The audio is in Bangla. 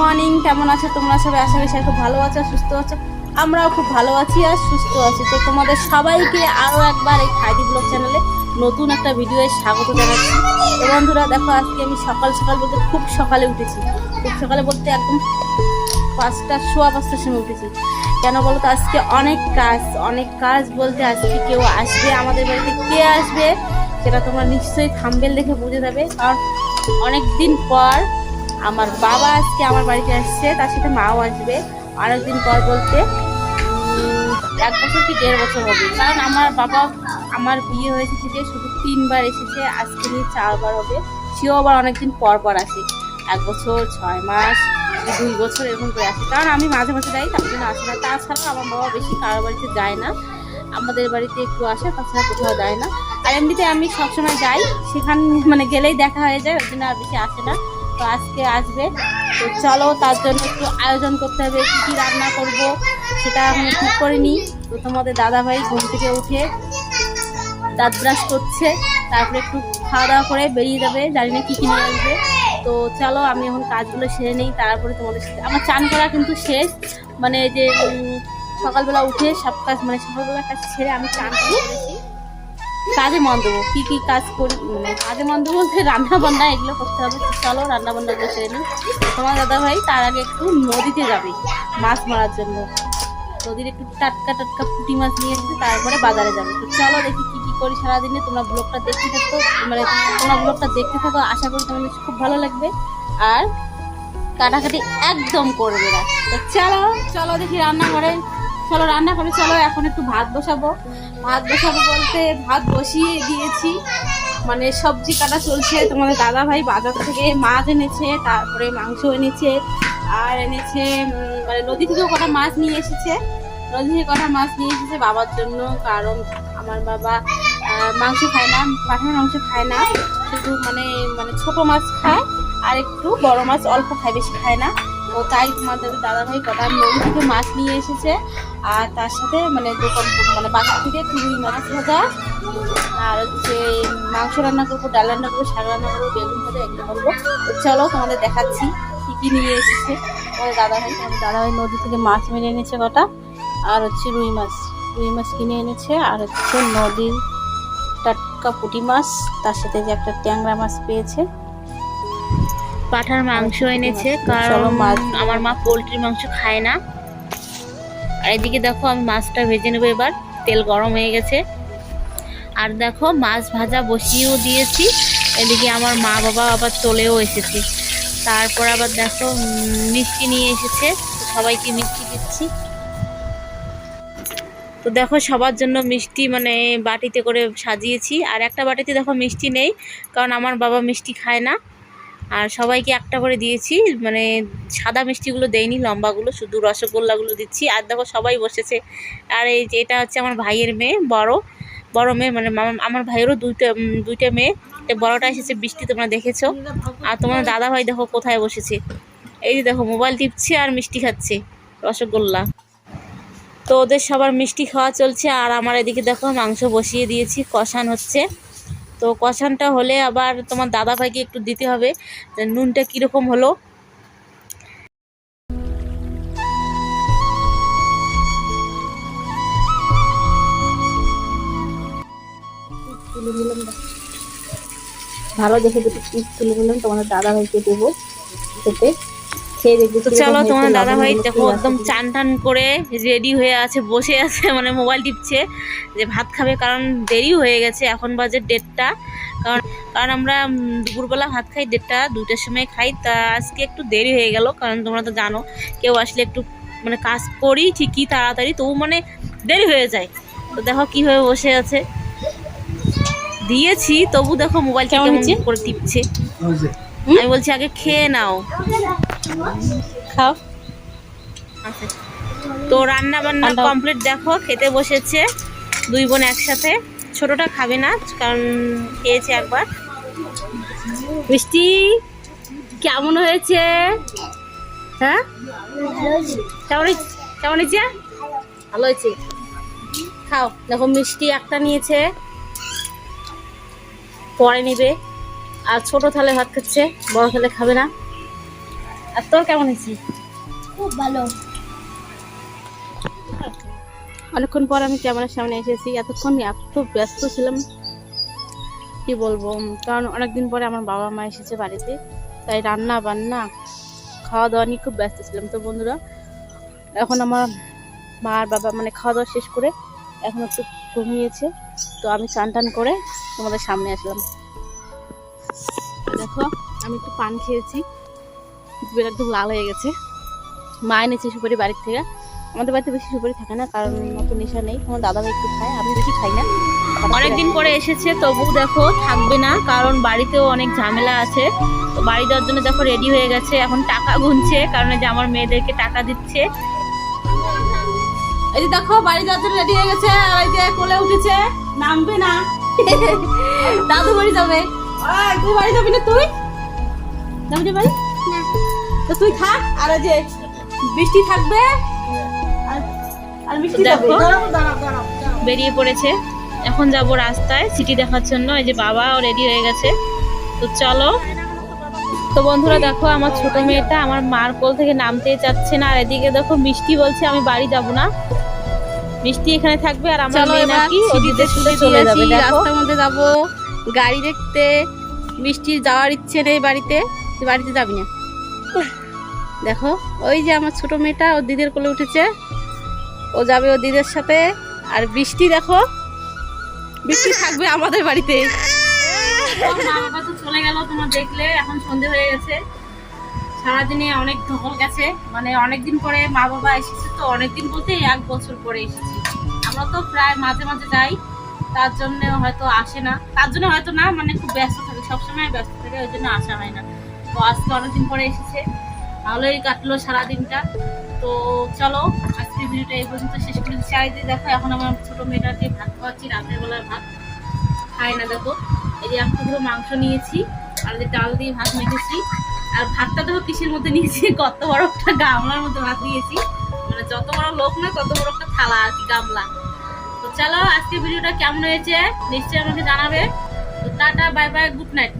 মর্নিং কেমন আছো? তোমরা সবাই আশা করি খুব ভালো আছো, সুস্থ আছো। আমরাও খুব ভালো আছি আর সুস্থ আছি। তো তোমাদের সবাইকে আরও একবার এই খাইদি ব্লগ চ্যানেলে নতুন একটা ভিডিওয়ে স্বাগত জানাচ্ছি। তো বন্ধুরা, দেখো, আজকে আমি সকাল সকাল বলতে খুব সকালে উঠেছি। খুব সকালে বলতে একদম পাঁচটা, সোয়া পাঁচটার সময় উঠেছি। কেন বলো তো আজকে অনেক কাজ অনেক কাজ বলতে আজকে কেউ আসবে, আমাদের বাড়িতে কে আসবে, সেটা তোমরা নিশ্চয়ই থাম্বেল দেখে বুঝে যাবে। কারণ অনেক দিন পর আমার বাবা আজকে আমার বাড়িতে আসছে, তার সাথে মাও আসবে অনেকদিন পর বলতে। এক বছর কি দেড় বছর হবে? কারণ আমার বাবা আমার বিয়ে হয়েছে থেকে শুধু তিনবার এসেছে, আজকে নিয়ে চারবার হবে। সেও আবার অনেকদিন পর পর আসে। এক বছর, ছয় মাস, দুই বছর এরকম করে আসে। কারণ আমি মাঝে মাঝে যাই, তার জন্য আসে না। তাছাড়া আমার বাবা বেশি কারোর বাড়িতে যায় না। আমাদের বাড়িতে একটু আসে, তাছাড়া কোথাও যায় না। আর এমনিতে আমি সবসময় যাই। সেখানে মানে গেলেই দেখা হয়ে যায়, ওই জন্য আর বেশি আসে না। তো আজকে আসবে। তো চলো, তার জন্য একটু আয়োজন করতে হবে, কী কী রান্না করব সেটা আমি ঠিক করে নিই। তো তোমাদের দাদাভাই ঘুম থেকে উঠে দাঁত ব্রাশ করছে, তারপরে একটু খাওয়া দাওয়া করে বেরিয়ে যাবে, জানি না কী কী নিয়ে আসবে। তো চলো, আমি এখন কাজগুলো সেরে নিই, তারপরে তোমাদের সাথে আমার চান করা কিন্তু শেষ। মানে যে সকালবেলা উঠে সব কাজ মানে সকালবেলা কাজ ছেড়ে আমি চান করেছি কাজে মন দেবো। কী কী কাজ করি মানে কাজে মন দেবো রান্না বান্না এগুলো করতে হবে। চলো রান্না বান্নাগুলো সেরে নিই। তোমার দাদা ভাই তার আগে একটু নদীতে যাবে, মাছ মারার জন্য। নদীর একটু টাটকা টাটকা পুঁটি মাছ নিয়ে এসে তারপরে বাজারে যাবে। তো চলো দেখি কি কি করি সারাদিনে। তোমরা ব্লগটা দেখতে থাকো মানে তোমরা ব্লগটা দেখতে থাকো। আশা করি তোমাদের খুব ভালো লাগবে। আর কাটাকাটি একদম করবে না। তো চলো চলো দেখি রান্না করে চলো রান্না করে, চলো এখন একটু ভাত বসাবো। ভাত বসাবো বলতে ভাত বসিয়ে দিয়েছি। মানে সবজি কাটা চলছে, তোমাদের দাদা ভাই বাজার থেকে মাছ এনেছে, তারপরে মাংস এনেছে, আর এনেছে মানে নদী থেকেও কটা মাছ নিয়ে এসেছে। নদী থেকে কটা মাছ নিয়ে এসেছে বাবার জন্য, কারণ আমার বাবা মাংস খায় না পাঠার মাংস খায় না। শুধু মানে মানে ছোট মাছ খায়, আর একটু বড় মাছ অল্প খায়, বেশি খায় না। তাই তোমাদের দাদা ভাই কটা নদী থেকে মাছ নিয়ে এসেছে। আর তার সাথে মানে দোকান মানে বাজার থেকে রুই মাছ ভাজা। আর হচ্ছে মাংস রান্না করব, ডাল রান্না করব, শাক রান্না করব, বেগুন ভাজা, এগুলো করব। তো চলো তোমাদের দেখাচ্ছি কী কী নিয়ে এসেছে। তোমাদের দাদা ভাই তোমাদের দাদা ভাই নদী থেকে মাছ মেরে এনেছে কটা। আর হচ্ছে রুই মাছ। রুই মাছ কিনে এনেছে। আর হচ্ছে নদীর টাটকা পুঁটি মাছ। তার সাথে যে একটা ট্যাংরা মাছ পেয়েছে। পাঠার মাংস এনেছে কারণ আমার মা পোলট্রির মাংস খায় না। আর এদিকে দেখো আমি মাছটা ভেজে নেব এবার তেল গরম হয়ে গেছে। আর দেখো মাছ ভাজা বসিয়েও দিয়েছি এদিকে আমার মা বাবা আবার চলেও এসেছে। তারপর আবার দেখো মিষ্টি নিয়ে এসেছে সবাইকে মিষ্টি দিচ্ছি। তো দেখো সবার জন্য মিষ্টি মানে বাটিতে করে সাজিয়েছি আর একটা বাটিতে দেখো মিষ্টি নেই কারণ আমার বাবা মিষ্টি খায় না। আর সবাইকে একটা করে দিয়েছি মানে সাদা মিষ্টিগুলো দেয়নি লম্বাগুলো, শুধু রসগোল্লাগুলো দিচ্ছি। আর দেখো সবাই বসেছে। আর এই যে এটা হচ্ছে আমার ভাইয়ের মেয়ে, বড় বড় মেয়ে মানে আমার ভাইয়েরও দুইটা দুইটা মেয়ে। বড়টা এসেছে বৃষ্টি, তোমরা দেখেছ। আর তোমার দাদা ভাই দেখো কোথায় বসেছে। এই যে দেখো, মোবাইল টিপছে আর মিষ্টি খাচ্ছে, রসগোল্লা। তো ওদের সবার মিষ্টি খাওয়া চলছে। আর আমার এদিকে দেখো মাংস বসিয়ে দিয়েছি, কষান হচ্ছে। তো কষানটা হলে আবার তোমার দাদা ভাইকে একটু দিতে হবে। নুনটা কীরকম হলো? ভালো দেখে দুটো পিস তুলে নিলাম, তোমাদের দাদা ভাইকে দেবো খেতে। চলো তোমার দাদা ভাই দেখো একদম চান টান করে রেডি হয়ে আছে বসে আছে মানে মোবাইল টিপছে যে ভাত খাবে কারণ দেরি হয়ে গেছে এখন বাজে দেড়টা। কারণ কারণ আমরা দুপুরবেলা ভাত খাই দেড়টা দুটার সময় খাই তা আজকে একটু দেরি হয়ে গেল কারণ তোমরা তো জানো কেউ আসলে একটু মানে কাজ করি ঠিকই তাড়াতাড়ি তবু মানে দেরি হয়ে যায়। তো দেখো কীভাবে বসে আছে। দিয়েছি তবু দেখো মোবাইল কেমন করে টিপছে। আমি বলছি আগে খেয়ে নাও। খাও। আচ্ছা। তো রান্না বান্না কমপ্লিট দেখো খেতে বসেছে দুই বোন একসাথে। ছোটটা খাবে না কারণ খেয়েছে একবার। মিষ্টি কেমন হয়েছে? হ্যাঁ? কেমন কেমন হয়েছে? ভালো হয়েছে। খাও। দেখো মিষ্টি একটা নিয়েছে। পরে নিবে। আর ছোট থালে ভাত খাচ্ছে বড় থালে খাবে না। আর তোর কেমন হয়েছে? খুব ভালো। অনেকক্ষণ পর আমি ক্যামেরার সামনে এসেছি এতক্ষণ এত ব্যস্ত ছিলাম। কি বলব? কারণ অনেকদিন পরে আমার বাবা মা এসেছে বাড়িতে তাই রান্না বান্না খাওয়া দাওয়া নিয়ে খুব ব্যস্ত ছিলাম। তো বন্ধুরা এখন আমার মা আর বাবা মানে খাওয়া দাওয়া শেষ করে এখন একটু ঘুমিয়েছে তো আমি চান টান করে তোমাদের সামনে আসলাম। দেখো আমি একটু পান খেয়েছি। জিভের একদম লাল হয়ে গেছে। মা এনেছে সুপারি বাড়ির থেকে। আমাদের বাড়িতে বেশি সুপারি থাকে না, কারণ অত নেশা নেই। আমার দাদা ভাই একটু খায়, আমি বেশি খাই না। অনেকদিন পরে এসেছে তবু দেখো থাকবে না, কারণ বাড়িতেও অনেক ঝামেলা আছে। তো বাড়ি দেওয়ার জন্য দেখো রেডি হয়ে গেছে, এখন টাকা গুনছে, কারণ যে আমার মেয়েদেরকে টাকা দিচ্ছে। এই যে দেখো, বাড়ি যাওয়ার জন্য রেডি হয়ে গেছে, আর এই যে কোলে উঠেছে, নামবে না। দাদু বাড়ি যাবে। তুই বাড়ি যাবি না তুই? যাবি বাড়ি? তো তুই থাক আর যে বৃষ্টি থাকবে আর- আর বৃষ্টি দেখো। বেরিয়ে পড়েছে। এখন যাব রাস্তায় সিটি দেখার জন্য। এই যে বাবাও রেডি হয়ে গেছে। তো চলো। তো বন্ধুরা দেখো আমার ছোট মেয়েটা আমার মার কোল থেকে নামতেই চাচ্ছে না। আর এদিকে দেখো মিষ্টি বলছে আমি বাড়ি যাব না। মিষ্টি এখানে থাকবে আর আমার মেয়ে নাকি ওদিকে শুতে চলে যাবে। রাস্তার মধ্যে যাব গাড়ি দেখতে। মিষ্টি যাওয়ার ইচ্ছে নেই বাড়িতে। তুই বাড়িতে যাবি না? দেখো, ওই যে আমার ছোট মেয়েটা, ওর দিদির কোলে উঠেছে। ও যাবে ওর দিদির সাথে। আর বৃষ্টি দেখো, বৃষ্টি থাকবে আমাদের বাড়িতে। মা তো চলে গেল তোমার দেখলে এখন সন্ধে হয়ে গেছে সারাদিনে অনেক ধকল গেছে। মানে অনেকদিন পরে মা বাবা এসেছে তো, অনেকদিন বলতে এক বছর পরে এসেছি। আমরা তো প্রায় মাঝে মাঝে যাই, তার জন্য হয়তো আসে না। তার জন্য হয়তো না মানে খুব ব্যস্ত থাকে, সবসময় ব্যস্ত থাকে, ওই জন্য আসা হয় না। তো আজকে অনেকদিন পরে এসেছে। ভালোই কাটলো সারাদিনটা। তো চলো আজকে ভিডিওটা এই পর্যন্ত শেষ করে দিচ্ছি। আর এই দেখো, এখন আমার ছোট মেয়েটাকে ভাত খাওয়াচ্ছি রাতের বেলার ভাত। খায় না দেখো। এই যে এক মাংস নিয়েছি, আর যে ডাল দিয়ে ভাত মেখেছি। আর ভাতটা দেখো কিসের মধ্যে নিয়েছি? কত বড় একটা গামলার মধ্যে ভাত নিয়েছি। মানে যত বড় লোক না, তত বড় একটা থালা আর কি গামলা। তো চলো আজকে ভিডিওটা কেমন হয়েছে, নিশ্চয়ই আমাকে জানাবে। তো tata, bye bye, good night.